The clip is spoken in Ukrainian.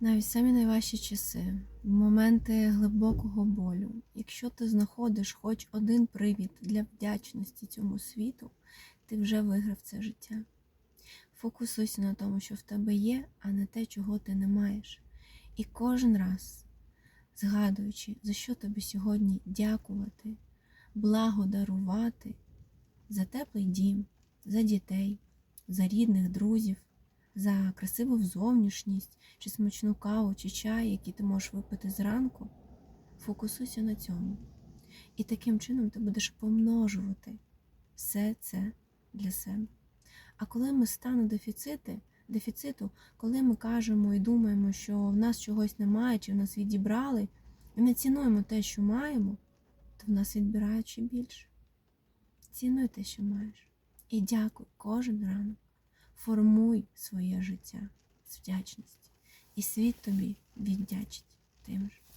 Навіть самі найважчі часи, моменти глибокого болю, якщо ти знаходиш хоч один привід для вдячності цьому світу, ти вже виграв це життя. Фокусуйся на тому, що в тебе є, а не те, чого ти не маєш. І кожен раз, згадуючи, за що тобі сьогодні дякувати, благодарувати за теплий дім, за дітей, за рідних, друзів, за красиву зовнішність, чи смачну каву, чи чай, який ти можеш випити зранку, фокусуйся на цьому. І таким чином ти будеш помножувати все це для себе. А коли ми стану дефіцити, дефіциту, коли ми кажемо і думаємо, що в нас чогось немає, чи в нас відібрали, і не цінуємо те, що маємо, то в нас відбирають ще більше. Цінуй те, що маєш. І дякуй кожен ранок. Формуй своє життя з вдячності. І світ тобі віддячить тим же.